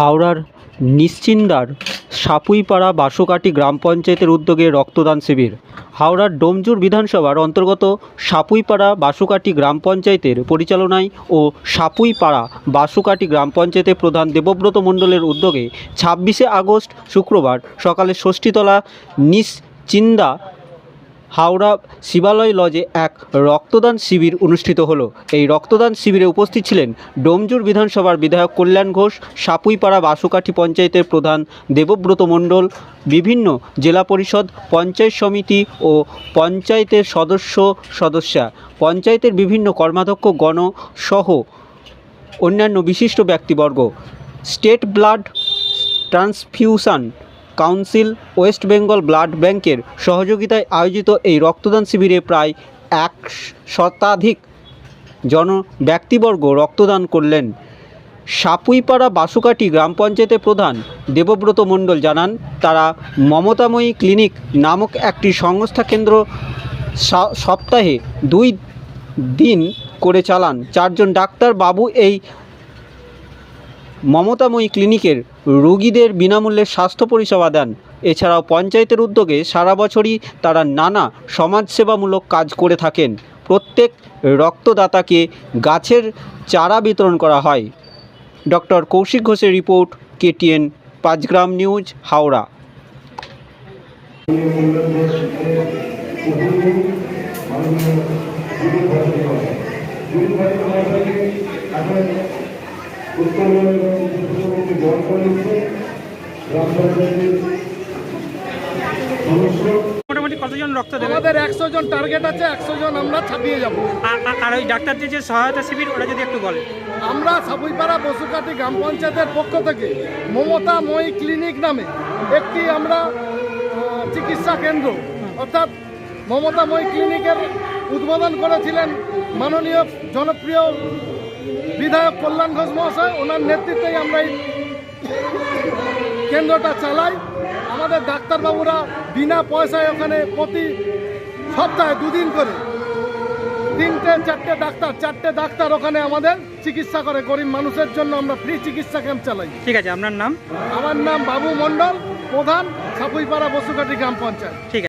হাওড়ার নিশ্চিন্দার সাপুইপাড়া বাসুকাঠি গ্রাম পঞ্চায়েতের উদ্যোগে রক্তদান শিবির। হাওড়ার ডোমজুর বিধানসভার অন্তর্গত সাপুইপাড়া বাসুকাঠি গ্রাম পঞ্চায়েতের পরিচালনায় ও সাপুইপাড়া বাসুকাঠি গ্রাম পঞ্চায়েতের প্রধান দেবব্রত মণ্ডলের উদ্যোগে ছাব্বিশে আগস্ট শুক্রবার সকালে ষষ্ঠীতলা নিশ্চিন্দা হাওড়া শিবালয় লজে এক রক্তদান শিবির অনুষ্ঠিত হলো। এই রক্তদান শিবিরে উপস্থিত ছিলেন ডোমজুর বিধানসভার বিধায়ক কল্যাণ ঘোষ, সাপুইপাড়া বাসুকাঠি পঞ্চায়েতের প্রধান দেবব্রত মণ্ডল, বিভিন্ন জেলা পরিষদ, পঞ্চায়েত সমিতি ও পঞ্চায়েতের সদস্য সদস্যা, পঞ্চায়েতের বিভিন্ন কর্মাধ্যক্ষ, গণ সহ অন্যান্য বিশিষ্ট ব্যক্তিবর্গ। State blood transfusion council west Bengal blood ব্যাংকের সহযোগিতায় আয়োজিত এই রক্তদান শিবিরে প্রায় এক শতাধিক জন ব্যক্তিবর্গ রক্তদান করলেন। সাপুইপাড়া বাসুকাঠি গ্রাম পঞ্চায়েতের প্রধান দেবব্রত মণ্ডল জানান, তারা মমতাময়ী ক্লিনিক নামক একটি সংস্থা কেন্দ্র সপ্তাহে দুই দিন করে চালান। চারজন ডাক্তার বাবু এই মমতাময়ী ক্লিনিকের রোগীদের বিনামূল্যে স্বাস্থ্য পরিষেবা দেন। এছাড়াও পঞ্চায়েতের উদ্যোগে সারা বছরই তারা নানা সমাজসেবামূলক কাজ করে থাকেন। প্রত্যেক রক্তদাতাকে গাছের চারা বিতরণ করা হয়। ডক্টর কৌশিক ঘোষের report, KTN, Panchgram news, Howrah. মোটামুটি কতজন রক্ত দেবে? আমাদের একশো জন টার্গেট আছে একশো জন আমরা ছাপিয়ে যাব। আর- ওই ডাক্তারদের যে সহায়তা শিবির ওটা যদি একটু বলে। আমরা সাবুইপাড়া বসুকাটি গ্রাম পঞ্চায়েতের পক্ষ থেকে মমতা মই ক্লিনিক নামে একটি আমরা চিকিৎসা কেন্দ্র অর্থাৎ মমতা মই ক্লিনিকের উদ্বোধন করেছিলেন মাননীয় জনপ্রিয় বিধায়ক কল্যাণ ঘোষ মহাশয় ওনার নেতৃত্বেই আমরা এই কেন্দ্রটা চালাই। আমাদের ডাক্তারবাবুরা বিনা পয়সায় ওখানে প্রতি সপ্তাহে দুদিন করে তিনটে চারটে ডাক্তার চারটে ডাক্তার ওখানে আমাদের চিকিৎসা করে। গরিব মানুষের জন্য আমরা ফ্রি চিকিৎসা ক্যাম্প চালাই। ঠিক আছে আপনার নাম? আমার নাম বাবু মণ্ডল প্রধান সাপুইপাড়া বসুকাটি গ্রাম পঞ্চায়েত। ঠিক আছে